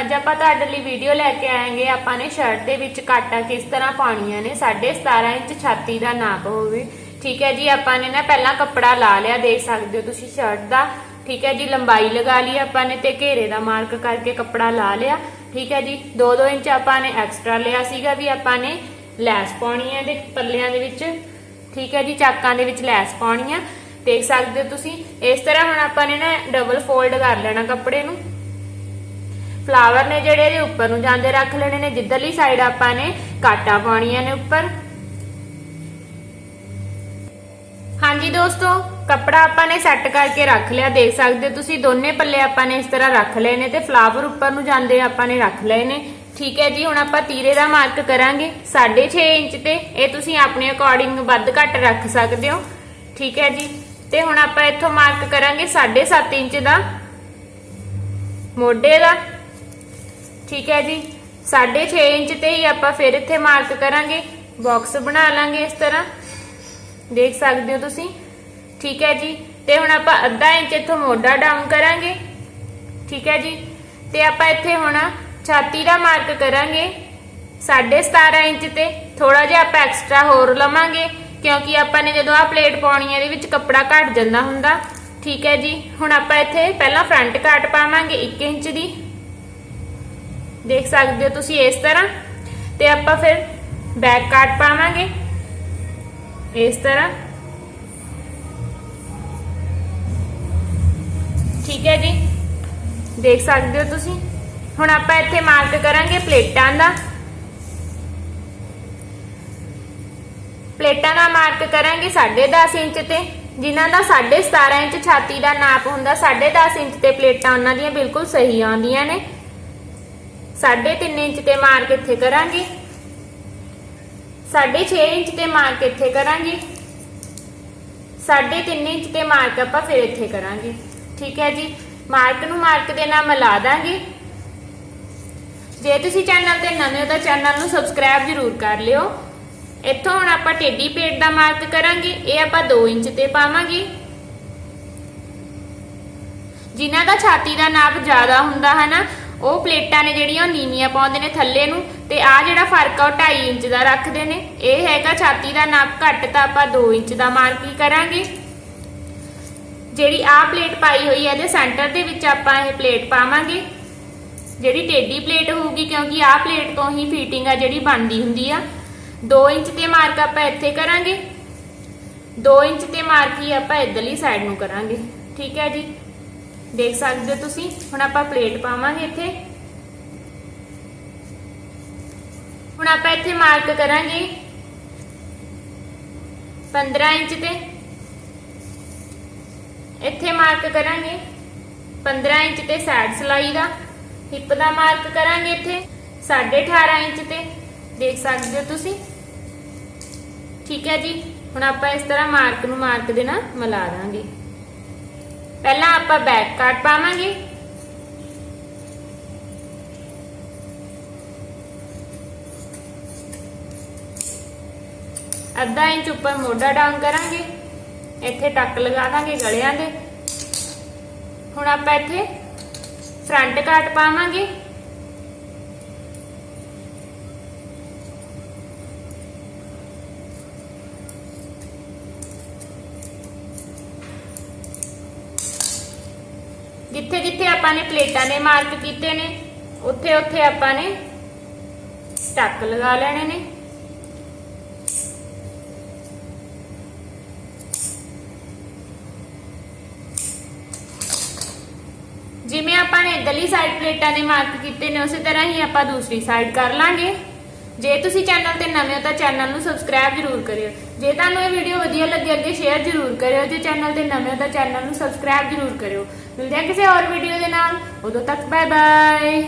ਅੱਜ ਆਪਾਂ ਤੁਹਾਡੇ ਲਈ ਵੀਡੀਓ ਲੈ ਕੇ ਆਏਗੇ। ਆਪਾਂ ਨੇ ਸ਼ਰਟ ਦੇ ਵਿੱਚ ਕਾਟਾ ਕਿਸ ਤਰ੍ਹਾਂ ਪਾਉਣੀਆਂ ਨੇ? 17.5 ਇੰਚ ਛਾਤੀ ਦਾ ਨਾਪ ਹੋਵੇ। ਠੀਕ ਹੈ ਜੀ, ਆਪਾਂ ਨੇ ਨਾ ਪਹਿਲਾਂ ਕੱਪੜਾ ਲਾ ਲਿਆ, ਦੇਖ ਸਕਦੇ ਹੋ ਤੁਸੀਂ ਸ਼ਰਟ ਦਾ। ਠੀਕ ਹੈ ਜੀ, ਲੰਬਾਈ ਲਗਾ ਲਈ ਆਪਾਂ ਨੇ ਤੇ ਘੇਰੇ ਦਾ ਮਾਰਕ ਕਰਕੇ ਕੱਪੜਾ ਲਾ ਲਿਆ। ਠੀਕ ਹੈ ਜੀ 2-2 ਇੰਚ ਆਪਾਂ ਨੇ ਐਕਸਟਰਾ ਲਿਆ ਸੀਗਾ ਵੀ ਆਪਾਂ ਨੇ ਲੈਸ ਪਾਉਣੀ ਹੈ ਦੇ ਪੱਲਿਆਂ ਦੇ ਵਿੱਚ। ਠੀਕ ਹੈ ਜੀ, ਚਾਕਾਂ ਦੇ ਵਿੱਚ ਲੈਸ ਪਾਉਣੀ ਆ। ਦੇਖ ਸਕਦੇ ਹੋ ਤੁਸੀਂ, ਇਸ ਤਰ੍ਹਾਂ ਹੁਣ ਆਪਾਂ ਨੇ ਨਾ ਡਬਲ ਫੋਲਡ ਕਰ ਲੈਣਾ ਕੱਪੜੇ ਨੂੰ। ਫਲਾਵਰ ਨੇ ਜਿਹੜੇ ਇਹਦੇ ਉੱਪਰ ਨੂੰ ਜਾਂਦੇ ਰੱਖ ਲੈਣੇ ਨੇ, ਜਿੱਧਰਲੀ ਸਾਈਡ ਆਪਾਂ ਨੇ ਕਾਟਾ ਪਾਉਣੀਆਂ ਨੇ ਉੱਪਰ। ਹਾਂਜੀ ਦੋਸਤੋ, ਕੱਪੜਾ ਆਪਾਂ ਨੇ ਸੈੱਟ ਕਰਕੇ ਰੱਖ ਲਿਆ, ਦੇਖ ਸਕਦੇ ਤੁਸੀਂ, ਦੋਨੇ ਪੱਲੇ ਆਪਾਂ ਨੇ ਇਸ ਤਰ੍ਹਾਂ ਰੱਖ ਲਏ ਨੇ ਤੇ ਫਲਾਵਰ ਉੱਪਰ ਨੂੰ ਜਾਂਦੇ ਆਪਾਂ ਨੇ ਰੱਖ ਲਏ ਨੇ। ਠੀਕ ਹੈ ਜੀ, ਹੁਣ ਆਪਾਂ ਤੀਰੇ ਦਾ ਮਾਰਕ ਕਰਾਂਗੇ 6.5 ਇੰਚ ਤੇ, ਇਹ ਤੁਸੀਂ ਆਪਣੇ ਅਕੋਰਡਿੰਗ ਵੱਧ ਘੱਟ ਰੱਖ ਸਕਦੇ ਹੋ। ਠੀਕ ਹੈ ਜੀ, ਤੇ ਹੁਣ ਆਪਾਂ ਇੱਥੋਂ ਮਾਰਕ ਕਰਾਂਗੇ 7.5 ਇੰਚ ਦਾ। ਮੋਢੇ ਦਾ। ਠੀਕ ਹੈ ਜੀ। 6.5 ਇੰਚ ਤੇ ਹੀ ਆਪਾਂ ਫਿਰ ਇੱਥੇ ਮਾਰਕ ਕਰਾਂਗੇ। ਬਾਕਸ ਬਣਾ ਲਾਂਗੇ ਇਸ ਤਰ੍ਹਾਂ। ਦੇਖ ਸਕਦੇ ਹੋ ਤੁਸੀਂ। ਠੀਕ ਹੈ ਜੀ। ਤੇ ਹੁਣ ਆਪਾਂ ਅੱਧਾ ਇੰਚ ਇੱਥੋਂ ਮੋਢਾ ਡਾਊਨ ਕਰਾਂਗੇ। ਠੀਕ ਹੈ ਜੀ। ਤੇ ਆਪਾਂ ਇੱਥੇ ਹੁਣ ਛਾਤੀ ਦਾ ਮਾਰਕ ਕਰਾਂਗੇ। 17.5 ਇੰਚ ਤੇ ਥੋੜਾ ਜਿਹਾ ਆਪਾਂ ਐਕਸਟਰਾ ਹੋਰ ਲਵਾਂਗੇ। ਕਿਉਂਕਿ ਆਪਾਂ ਨੇ ਜਦੋਂ ਆ ਪਲੇਟ ਪਾਉਣੀ ਹੈ, ਇਹਦੇ ਵਿੱਚ ਕੱਪੜਾ ਘਟ ਜਾਂਦਾ ਹੁੰਦਾ। ਠੀਕ ਹੈ ਜੀ। ਹੁਣ ਆਪਾਂ ਇੱਥੇ ਪਹਿਲਾਂ ਫਰੰਟ ਕਾਟ ਪਾਵਾਂਗੇ 1 ਇੰਚ ਦੀ। ਦੇਖ ਸਕਦੇ ਹੋ ਤੁਸੀਂ ਇਸ ਤਰ੍ਹਾਂ। ਤੇ ਆਪਾਂ ਫਿਰ ਬੈਕ ਕਾਟ ਪਾਵਾਂਗੇ। ਇਸ ਤਰ੍ਹਾਂ। ਠੀਕ ਹੈ ਜੀ। ਦੇਖ ਸਕਦੇ ਹੋ ਤੁਸੀਂ। ਹੁਣ ਆਪਾਂ ਇੱਥੇ ਮਾਰਕ ਕਰਾਂਗੇ ਪਲੇਟਾਂ ਦਾ। ਪਲੇਟਾਂ ਦਾ ਮਾਰਕ ਕਰਾਂਗੇ 10.5 ਇੰਚ ਤੇ। ਜਿਨ੍ਹਾਂ ਦਾ 17.5 ਇੰਚ ਛਾਤੀ ਦਾ ਨਾਪ ਹੁੰਦਾ 10.5 ਇੰਚ ਤੇ ਪਲੇਟਾਂ ਉਹਨਾਂ ਦੀਆਂ ਬਿਲਕੁਲ ਸਹੀ ਆਉਂਦੀਆਂ ਨੇ। 3.5 ਇੰਚ ਤੇ ਮਾਰਕ ਇੱਥੇ ਕਰਾਂਗੇ। 6.5 ਇੰਚ ਤੇ ਮਾਰਕ ਇੱਥੇ ਕਰਾਂਗੇ। 3.5 ਇੰਚ ਤੇ ਮਾਰਕ ਆਪਾਂ ਫਿਰ ਇੱਥੇ ਕਰਾਂਗੇ। ਠੀਕ ਹੈ ਜੀ? ਮਾਰਕ ਨੂੰ ਮਾਰਕ ਦੇ ਨਾਲ ਮਿਲਾ ਦਾਂਗੇ। ਜੇ ਤੁਸੀਂ ਚੈਨਲ ਤੇ ਨਵੇਂ ਹੋ ਤਾਂ ਚੈਨਲ ਨੂੰ ਸਬਸਕ੍ਰਾਈਬ ਜ਼ਰੂਰ ਕਰ ਲਿਓ। ਇੱਥੋਂ ਹੁਣ ਆਪਾਂ ਟੇਢੀ ਪੇਟ ਦਾ ਮਾਰਕ ਕਰਾਂਗੇ। ਇਹ ਆਪਾਂ 2 ਇੰਚ ਤੇ ਪਾਵਾਂਗੇ। ਜਿਨ੍ਹਾਂ ਦਾ ਛਾਤੀ ਦਾ ਨਾਪ ਜ਼ਿਆਦਾ ਹੁੰਦਾ ਹੈ ਨਾ ਉਹ ਪਲੇਟਾਂ ਨੇ ਜਿਹੜੀਆਂ ਉਹ ਨੀਵੀਆਂ ਪਾਉਂਦੇ ਨੇ ਥੱਲੇ ਨੂੰ ਤੇ ਆ ਜਿਹੜਾ ਫ਼ਰਕ ਆ ਉਹ 2.5 ਇੰਚ ਦਾ ਰੱਖਦੇ ਨੇ। ਇਹ ਹੈਗਾ ਛਾਤੀ ਦਾ ਨਾਪ ਘੱਟ ਤਾਂ ਆਪਾਂ 2 ਇੰਚ ਦਾ ਮਾਰਕ ਹੀ ਕਰਾਂਗੇ? ਜਿਹੜੀ ਆ ਪਲੇਟ ਪਾਈ ਹੋਈ ਹੈ ਇਹਦੇ ਸੈਂਟਰ ਦੇ ਵਿੱਚ ਆਪਾਂ ਇਹ ਪਲੇਟ ਪਾਵਾਂਗੇ। ਜਿਹੜੀ ਟੇਢੀ ਪਲੇਟ ਹੋਊਗੀ ਕਿਉਂਕਿ ਆ ਪਲੇਟ ਤੋਂ ਹੀ ਫਿਟਿੰਗ ਆ ਜਿਹੜੀ ਬਣਦੀ ਹੁੰਦੀ ਆ। 2 ਇੰਚ ਤੇ ਮਾਰਕ ਆਪਾਂ ਇੱਥੇ ਕਰਾਂਗੇ। 2 ਇੰਚ ਤੇ ਮਾਰਕ ਹੀ ਆਪਾਂ ਇਧਰਲੀ ਸਾਈਡ ਨੂੰ ਕਰਾਂਗੇ। ਠੀਕ ਹੈ ਜੀ? ਦੇਖ ਸਕਦੇ ਹੋ ਤੁਸੀਂ। ਹੁਣ ਆਪਾਂ ਪਲੇਟ ਪਾਵਾਂਗੇ ਇੱਥੇ। ਹੁਣ ਆਪਾਂ ਇੱਥੇ ਮਾਰਕ ਕਰਾਂਗੇ। 15 ਇੰਚ ਤੇ। ਇੱਥੇ ਮਾਰਕ ਕਰਾਂਗੇ। 15 ਇੰਚ ਤੇ ਸਾਈਡ ਸਲਾਈ ਦਾ। ਹਿੱਪ ਦਾ ਮਾਰਕ ਕਰਾਂਗੇ ਇੱਥੇ। 18.5 ਇੰਚ ਤੇ। ਦੇਖ ਸਕਦੇ ਹੋ ਤੁਸੀਂ। ਠੀਕ ਹੈ ਜੀ। ਹੁਣ ਆਪਾਂ ਇਸ ਤਰ੍ਹਾਂ ਮਾਰਕ ਨੂੰ ਮਾਰਕ ਦੇ ਨਾਲ ਮਿਲਾ ਦਾਂਗੇ। ਪਹਿਲਾਂ ਆਪਾਂ ਬੈਕ ਕਾਟ ਪਾਵਾਂਗੇ। ਅੱਧਾ ਇੰਚ ਉੱਪਰ ਮੋਢਾ ਡਾਊਨ ਕਰਾਂਗੇ। ਇੱਥੇ ਟੱਕ ਲਗਾ ਦਾਂਗੇ ਗਲਿਆਂ ਦੇ। ਹੁਣ ਆਪਾਂ ਇੱਥੇ ਫਰੰਟ ਕਾਟ ਪਾਵਾਂਗੇ। ਜਿੱਥੇ ਜਿੱਥੇ ਆਪਾਂ ਨੇ ਪਲੇਟਾਂ ਦੇ ਮਾਰਕ ਕੀਤੇ ਨੇ, ਉੱਥੇ ਉੱਥੇ ਆਪਾਂ ਨੇ ਟੱਕ ਲਗਾ ਲੈਣੇ ਨੇ। ਜਿਵੇਂ ਆਪਾਂ ਨੇ ਇਧਰਲੀ ਸਾਈਡ ਪਲੇਟਾਂ ਦੇ ਮਾਰਕ ਕੀਤੇ ਨੇ, ਉਸੇ ਤਰ੍ਹਾਂ ਹੀ ਆਪਾਂ ਦੂਸਰੀ ਸਾਈਡ ਕਰ ਲਾਂਗੇ। ਜੇ ਤੁਸੀਂ ਚੈਨਲ ਤੇ ਨਵੇਂ ਹੋ ਤਾਂ ਚੈਨਲ ਨੂੰ ਸਬਸਕ੍ਰਾਈਬ ਜ਼ਰੂਰ ਕਰਿਓ। ਜੇ ਤੁਹਾਨੂੰ ਇਹ ਵੀਡੀਓ ਵਧੀਆ ਲੱਗੇ ਅੱਗੇ ਸ਼ੇਅਰ ਜ਼ਰੂਰ ਕਰਿਓ। ਜੇ ਚੈਨਲ ਤੇ ਨਵੇਂ ਹੋ ਤਾਂ ਚੈਨਲ ਨੂੰ ਸਬਸਕ੍ਰਾਈਬ ਜ਼ਰੂਰ ਕਰਿਓ। ਮਿਲਦੇ ਹਾਂ ਕਿਸੇ ਹੋਰ ਵੀਡੀਓ ਦੇ ਨਾਲ। ਉਦੋਂ ਤੱਕ ਬਾਏ ਬਾਏ